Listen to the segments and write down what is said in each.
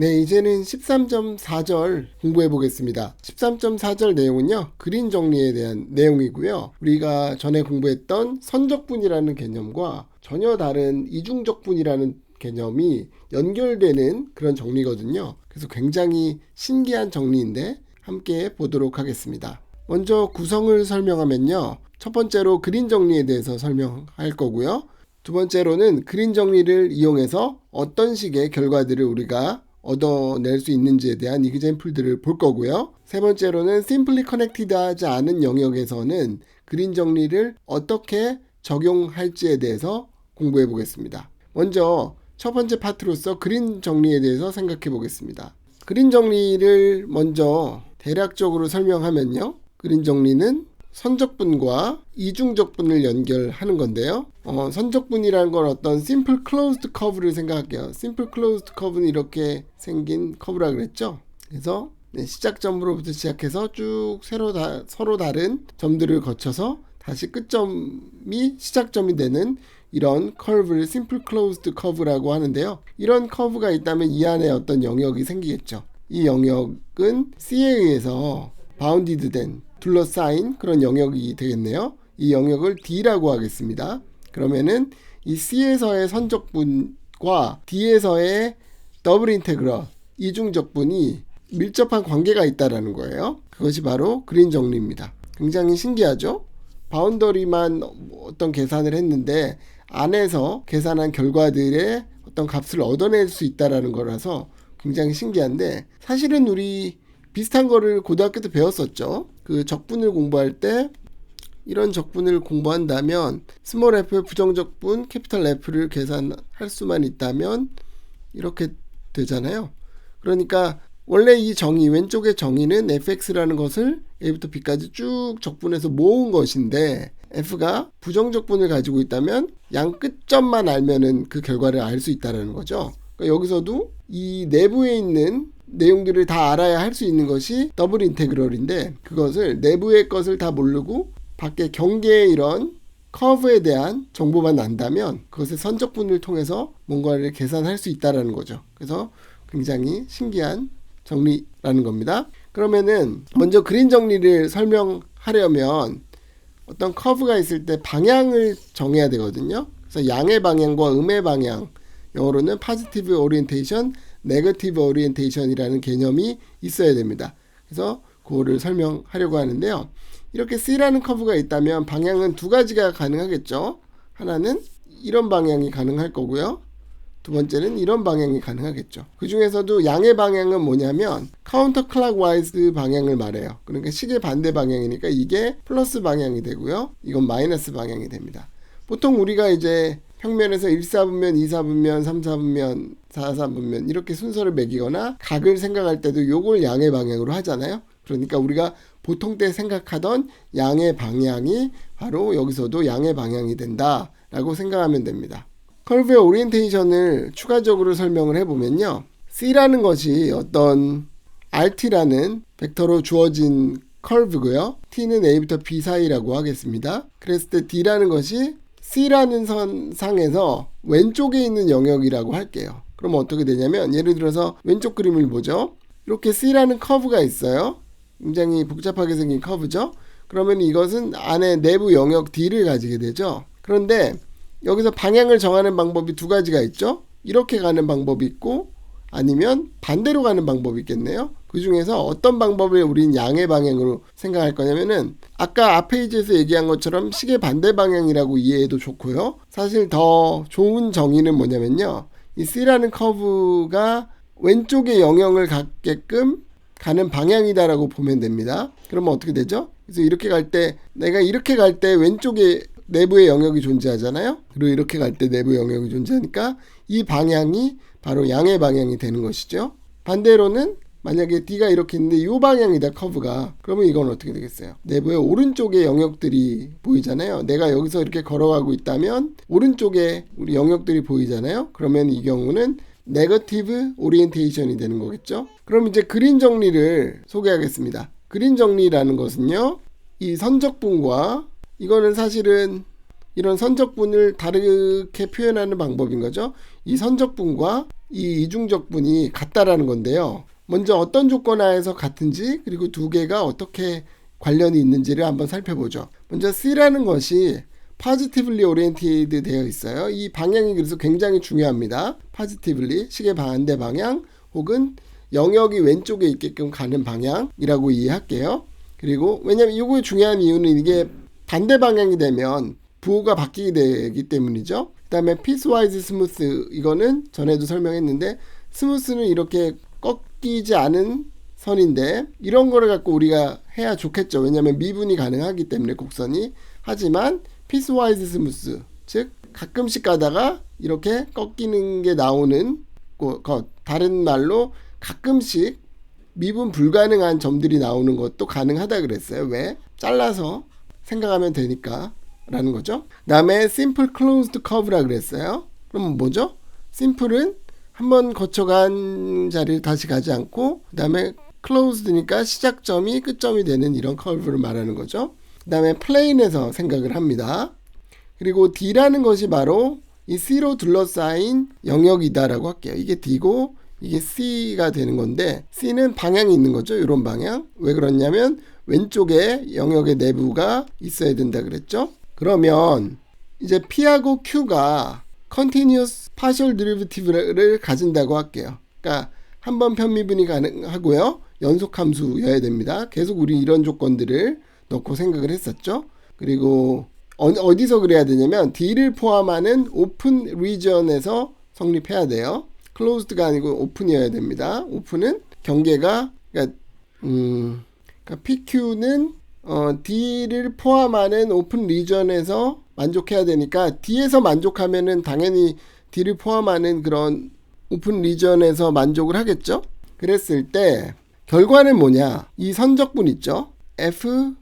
네, 이제는 13.4절 공부해 보겠습니다. 13.4절 내용은요, 그린 정리에 대한 내용이고요. 우리가 전에 공부했던 선적분이라는 개념과 전혀 다른 이중적분이라는 개념이 연결되는 그런 정리거든요. 그래서 굉장히 신기한 정리인데 함께 보도록 하겠습니다. 먼저 구성을 설명하면요. 첫 번째로 그린 정리에 대해서 설명할 거고요. 두 번째로는 그린 정리를 이용해서 어떤 식의 결과들을 우리가 얻어낼 수 있는지에 대한 이그젠플들을 볼 거고요. 세 번째로는 simply connected 하지 않은 영역에서는 그린 정리를 어떻게 적용할지에 대해서 공부해 보겠습니다. 먼저 첫 번째 파트로서 그린 정리에 대해서 생각해 보겠습니다. 그린 정리를 먼저 대략적으로 설명하면요. 그린 정리는 선적분과 이중적분을 연결하는 건데요. 어, 선적분이라는 건 어떤 simple closed curve를 생각할게요. simple closed curve는 이렇게 생긴 커브라 그랬죠. 그래서 네, 시작점으로부터 시작해서 쭉 새로 다, 서로 다른 점들을 거쳐서 다시 끝점이 시작점이 되는 이런 커브를 simple closed curve라고 하는데요. 이런 커브가 있다면 이 안에 어떤 영역이 생기겠죠. 이 영역은 C에 의해서 바운디드 된 둘러싸인 그런 영역이 되겠네요. 이 영역을 D라고 하겠습니다. 그러면은 이 C에서의 선적분과 D에서의 더블 인테그럴 이중적분이 밀접한 관계가 있다라는 거예요. 그것이 바로 그린 정리입니다. 굉장히 신기하죠? 바운더리만 어떤 계산을 했는데 안에서 계산한 결과들의 어떤 값을 얻어낼 수 있다라는 거라서 굉장히 신기한데 사실은 우리 비슷한 거를 고등학교 때 배웠었죠. 그 적분을 공부할 때 이런 적분을 공부한다면 스몰 f의 부정적분 캐피탈 f를 계산할 수만 있다면 이렇게 되잖아요. 그러니까 원래 이 정의 왼쪽의 정의는 fx라는 것을 a부터 b까지 쭉 적분해서 모은 것인데 f가 부정적분을 가지고 있다면 양 끝점만 알면은 그 결과를 알 수 있다라는 거죠. 그러니까 여기서도 이 내부에 있는 내용들을 다 알아야 할 수 있는 것이 더블 인테그럴인데 그것을 내부의 것을 다 모르고 밖에 경계의 이런 커브에 대한 정보만 안다면 그것의 선적분을 통해서 뭔가를 계산할 수 있다라는 거죠. 그래서 굉장히 신기한 정리라는 겁니다. 그러면은 먼저 그린 정리를 설명하려면 어떤 커브가 있을 때 방향을 정해야 되거든요. 그래서 양의 방향과 음의 방향, 영어로는 positive orientation, 네거티브 오리엔테이션이라는 개념이 있어야 됩니다. 그래서 그거를 설명하려고 하는데요. 이렇게 C라는 커브가 있다면 방향은 두 가지가 가능하겠죠. 하나는 이런 방향이 가능할 거고요. 두 번째는 이런 방향이 가능하겠죠. 그 중에서도 양의 방향은 뭐냐면 카운터 클락와이즈 방향을 말해요. 그러니까 시계 반대 방향이니까 이게 플러스 방향이 되고요. 이건 마이너스 방향이 됩니다. 보통 우리가 이제 평면에서 1, 4분면, 2, 4분면, 3, 4분면, 4, 3분면 이렇게 순서를 매기거나 각을 생각할 때도 요걸 양의 방향으로 하잖아요. 그러니까 우리가 보통 때 생각하던 양의 방향이 바로 여기서도 양의 방향이 된다라고 생각하면 됩니다. 컬브의 오리엔테이션을 추가적으로 설명을 해보면요. C라는 것이 어떤 RT라는 벡터로 주어진 컬브고요. T는 A부터 B 사이라고 하겠습니다. 그랬을 때 D라는 것이 C라는 선 상에서 왼쪽에 있는 영역이라고 할게요. 그럼 어떻게 되냐면 예를 들어서 왼쪽 그림을 보죠. 이렇게 C라는 커브가 있어요. 굉장히 복잡하게 생긴 커브죠. 그러면 이것은 안에 내부 영역 D를 가지게 되죠. 그런데 여기서 방향을 정하는 방법이 두 가지가 있죠. 이렇게 가는 방법이 있고 아니면 반대로 가는 방법이 있겠네요. 그 중에서 어떤 방법을 우린 양의 방향으로 생각할 거냐면은 아까 앞 페이지에서 얘기한 것처럼 시계 반대 방향이라고 이해해도 좋고요. 사실 더 좋은 정의는 뭐냐면요. 이 C라는 커브가 왼쪽에 영역을 갖게끔 가는 방향이다라고 보면 됩니다. 그러면 어떻게 되죠? 그래서 이렇게 갈 때 내가 이렇게 갈 때 왼쪽에 내부의 영역이 존재하잖아요. 그리고 이렇게 갈 때 내부 영역이 존재하니까 이 방향이 바로 양의 방향이 되는 것이죠. 반대로는 만약에 D가 이렇게 있는데 이 방향이다 커브가 그러면 이건 어떻게 되겠어요? 내부의 오른쪽에 영역들이 보이잖아요. 내가 여기서 이렇게 걸어가고 있다면 오른쪽에 우리 영역들이 보이잖아요. 그러면 이 경우는 네거티브 오리엔테이션이 되는 거겠죠. 그럼 이제 그린 정리를 소개하겠습니다. 그린 정리라는 것은요. 이 선적분과 이거는 사실은 이런 선적분을 다르게 표현하는 방법인 거죠. 이 선적분과 이 이중적분이 같다라는 건데요. 먼저 어떤 조건 하에서 같은지 그리고 두 개가 어떻게 관련이 있는지를 한번 살펴보죠. 먼저 C라는 것이 positively oriented 되어 있어요. 이 방향이 그래서 굉장히 중요합니다. positively 시계 반대 방향 혹은 영역이 왼쪽에 있게끔 가는 방향이라고 이해할게요. 그리고 왜냐면 이거 중요한 이유는 이게 반대 방향이 되면 부호가 바뀌게 되기 때문이죠. 그다음에 piecewise smooth 이거는 전에도 설명했는데 스무스는 이렇게 꺾이지 않은 선인데 이런 거를 갖고 우리가 해야 좋겠죠. 왜냐하면 미분이 가능하기 때문에 곡선이 하지만 piecewise smooth 즉 가끔씩 가다가 이렇게 꺾이는 게 나오는 것 다른 말로 가끔씩 미분 불가능한 점들이 나오는 것도 가능하다 그랬어요. 왜? 잘라서 생각하면 되니까 라는 거죠. 다음에 simple closed curve라 그랬어요. 그럼 뭐죠? simple은 한번 거쳐간 자리를 다시 가지 않고 그 다음에 closed니까 시작점이 끝점이 되는 이런 커브를 말하는 거죠. 그 다음에 plane에서 생각을 합니다. 그리고 D라는 것이 바로 이 C로 둘러싸인 영역이다라고 할게요. 이게 D고 이게 C가 되는 건데 C는 방향이 있는 거죠. 이런 방향. 왜 그러냐면 왼쪽에 영역의 내부가 있어야 된다 그랬죠. 그러면 이제 P하고 Q가 continuous partial derivative를 가진다고 할게요. 그러니까 한 번 편미분이 가능하고요. 연속 함수여야 됩니다. 계속 우리 이런 조건들을 넣고 생각을 했었죠. 그리고 어, 디서 그래야 되냐면 D를 포함하는 오픈 리전에서 성립해야 돼요. 클로즈드가 아니고 오픈이어야 됩니다. 오픈은 경계가 그러니까 음 그러니까 PQ는 어, D를 포함하는 오픈 리전에서 만족해야 되니까 D에서 만족하면은 당연히 D를 포함하는 그런 오픈 리전에서 만족을 하겠죠. 그랬을 때 결과는 뭐냐? 이 선적분 있죠. F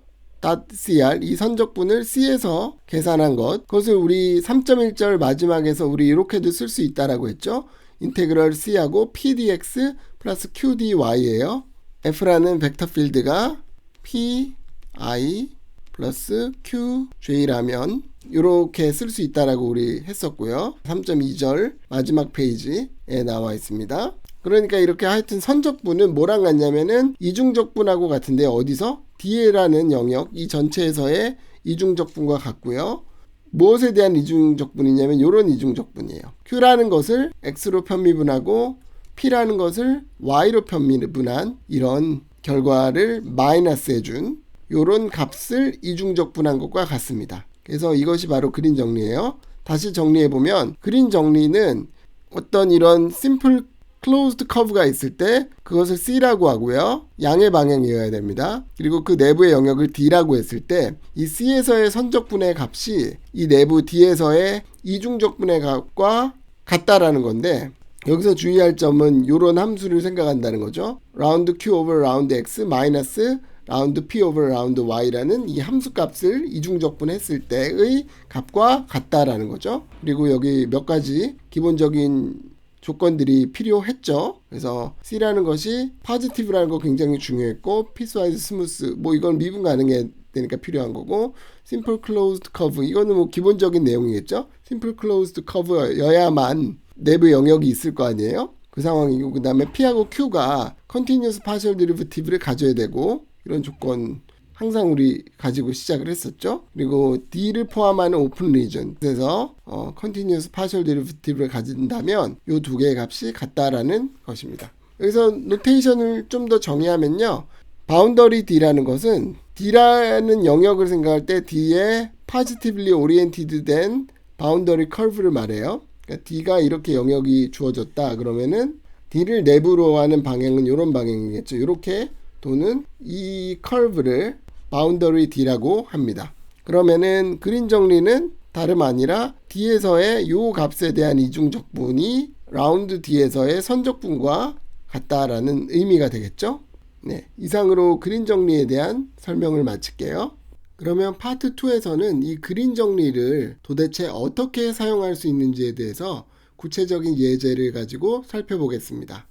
.cr 이 선적분을 C에서 계산한 것 그것을 우리 3.1절 마지막에서 우리 이렇게도 쓸 수 있다라고 했죠. 인테그럴 C하고 PDX 플러스 QDY예요. F라는 벡터 필드가 P I 플러스 QJ라면 이렇게 쓸 수 있다라고 우리 했었고요. 3.2절 마지막 페이지에 나와 있습니다. 그러니까 이렇게 하여튼 선적분은 뭐랑 같냐면은 이중적분하고 같은데 어디서 D라는 영역 이 전체에서의 이중적분과 같고요. 무엇에 대한 이중적분이냐면 이런 이중적분이에요. Q라는 것을 X로 편미분하고 P라는 것을 Y로 편미분한 이런 결과를 마이너스 해준 이런 값을 이중적 분한 것과 같습니다. 그래서 이것이 바로 그린 정리예요. 다시 정리해 보면 그린 정리는 어떤 이런 심플 클로즈드 커브가 있을 때 그것을 C라고 하고요. 양의 방향이어야 됩니다. 그리고 그 내부의 영역을 D라고 했을 때 이 C에서의 선적분의 값이 이 내부 D에서의 이중적분의 값과 같다라는 건데 여기서 주의할 점은 이런 함수를 생각한다는 거죠. 라운드 Q over 라운드 X 마이너스 라운드 P over 라운드 Y라는 이 함수 값을 이중적분했을 때의 값과 같다라는 거죠. 그리고 여기 몇 가지 기본적인 조건들이 필요했죠. 그래서 C라는 것이 파지티브라는 거 굉장히 중요했고 피스와이즈 스무스 뭐 이건 미분 가능해 되니까 필요한 거고 심플 클로즈드 커브 이거는 뭐 기본적인 내용이겠죠. 심플 클로즈드 커브여야만 내부 영역이 있을 거 아니에요. 그 상황이고 그 다음에 P하고 Q가 컨티뉴스 파셜 디리버티브를 가져야 되고 이런 조건 항상 우리 가지고 시작을 했었죠. 그리고 D를 포함하는 오픈 리전 그래서 어, 컨티뉴스 파셜 데리티브를 가진다면 이 두 개의 값이 같다라는 것입니다. 여기서 노테이션을 좀 더 정의하면요. 바운더리 D라는 것은 D라는 영역을 생각할 때 D에 파지티블리 오리엔티드 된 바운더리 커브를 말해요. 그러니까 D가 이렇게 영역이 주어졌다 그러면은 D를 내부로 하는 방향은 이런 방향이겠죠. 이렇게 도는 이 커브를 바운더리 D라고 합니다. 그러면은 그린 정리는 다름 아니라 D에서의 요 값에 대한 이중적분이 라운드 D에서의 선적분과 같다라는 의미가 되겠죠. 네, 이상으로 그린 정리에 대한 설명을 마칠게요. 그러면 파트 2에서는 이 그린 정리를 도대체 어떻게 사용할 수 있는지에 대해서 구체적인 예제를 가지고 살펴보겠습니다.